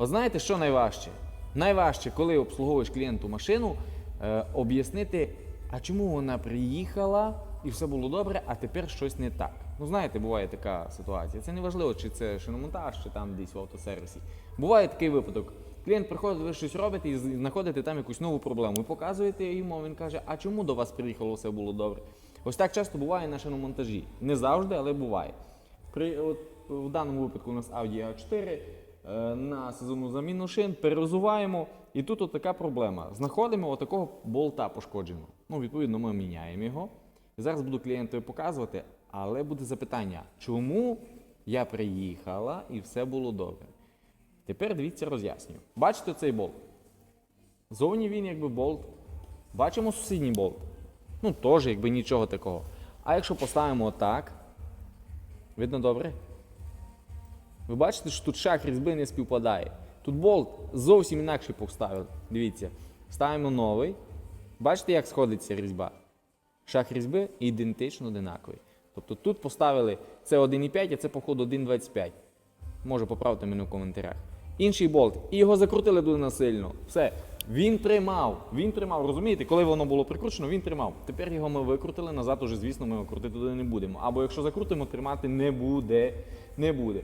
От знаєте, що найважче? Найважче, коли обслуговуєш клієнту машину, е, об'яснити, а чому вона приїхала і все було добре, а тепер щось не так. Ну, знаєте, буває така ситуація. Це не важливо, чи це шиномонтаж, чи там десь в автосервісі. Буває такий випадок. Клієнт приходить, ви щось робите і знаходите там якусь нову проблему. Ви показуєте йому, він каже, а чому до вас приїхало все було добре? Ось так часто буває на шиномонтажі. Не завжди, але буває. При, от, в даному випадку у нас Audi A4 е, на сезонну заміну шин перерозуваємо. І тут от така проблема. Знаходимо отакого болта пошкодженого. Ну, відповідно, ми міняємо його. Зараз буду клієнтові показувати, але буде запитання, чому я приїхала і все було добре. Тепер дивіться, роз'яснюю. Бачите цей болт? Зовні він якби болт. Бачимо сусідній болт. Ну, теж якби нічого такого. А якщо поставимо отак, видно добре? Ви бачите, що тут шаг різьби не співпадає. Тут болт зовсім інакше поставили. Дивіться, ставимо новий. Бачите, як сходиться різьба? Шаг різьби ідентично одинаковий. Тобто тут поставили це 1,5, а це, походу, 1,25. Може, поправте мене в коментарях. Інший болт. І його закрутили дуже насильно. Все. Він тримав. Він тримав. Розумієте, коли воно було прикручено, він тримав. Тепер його ми викрутили, назад уже, звісно, ми його крутити туди не будемо. Або якщо закрутимо, тримати не буде. Не буде.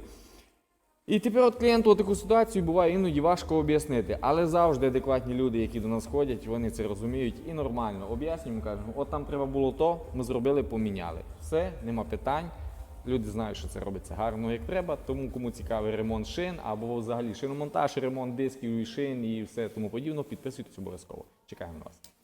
І тепер от клієнту таку ситуацію буває іноді важко об'яснити, але завжди адекватні люди, які до нас ходять, вони це розуміють і нормально. Об'яснюємо, кажемо, от там треба було то, ми зробили, поміняли. Все, нема питань. Люди знають, що це робиться гарно, як треба. Тому кому цікавий ремонт шин або взагалі шиномонтаж, ремонт дисків і шин і все тому подібне, підписуйтесь обов'язково. Чекаємо на вас.